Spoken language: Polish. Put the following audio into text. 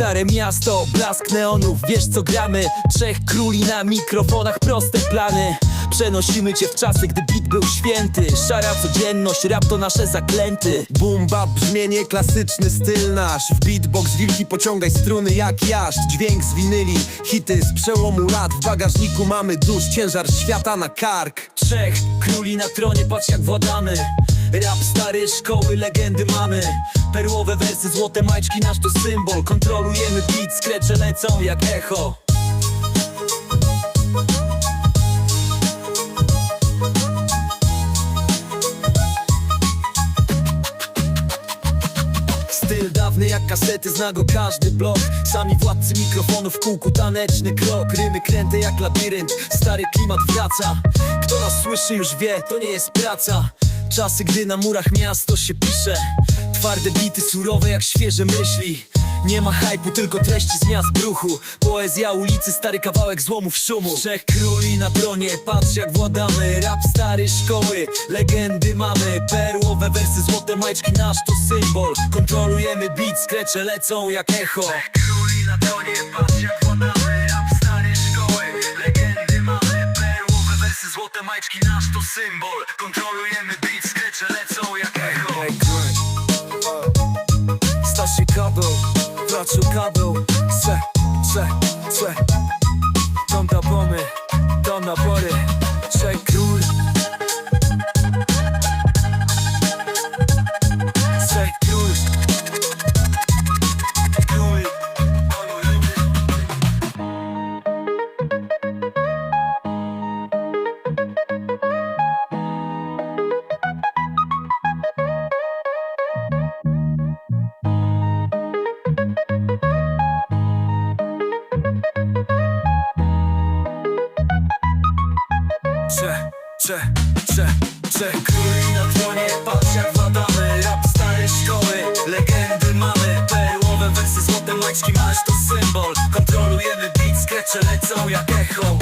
Stare miasto, blask neonów, wiesz co gramy? Trzech króli na mikrofonach, proste plany. Przenosimy cię w czasy, gdy beat był święty. Szara codzienność, rap to nasze zaklęty. Boom bap, brzmienie, klasyczny styl nasz. W beatbox wilki pociągaj struny jak jaszcz. Dźwięk z winyli, hity z przełomu lat. W bagażniku mamy dusz, ciężar świata na kark. Trzech króli na tronie, patrz jak władamy Rap stary, szkoły, legendy mamy. Perłowe wersy, złote majczki, nasz to symbol. Kontrolujemy beat, skrecze lecą jak echo. Styl dawny jak kasety, zna go każdy blok. Sami władcy mikrofonów, kółku taneczny krok. Rymy kręte jak labirynt, stary klimat wraca. Kto nas słyszy już wie, to nie jest praca Czasy, gdy na murach miasto się pisze. Twarde bity, surowe jak świeże myśli. Nie ma hypu, tylko treści z miast bruchu. Poezja ulicy, stary kawałek złomów szumu. Trzech króli na tronie, patrz jak władamy. Rap stary szkoły, legendy mamy. Perłowe wersy, złote majczki, nasz to symbol. Kontrolujemy beat, skrecze lecą jak echo. Trzech króli na tronie, patrz jak to symbol. Kontrolujemy beat, skrecze lecą jak echo. Starszy kabeł, placu kabeł Se, se, se Tom da bomy, tom nabory. Trzech Cze, cze, cze, cze Króli na tronie, patrz jak władamy Rap stare szkoły, legendy mamy. Perłowe wersy, złote majczki, masz to symbol. Kontrolujemy beat, skrecze lecą jak echo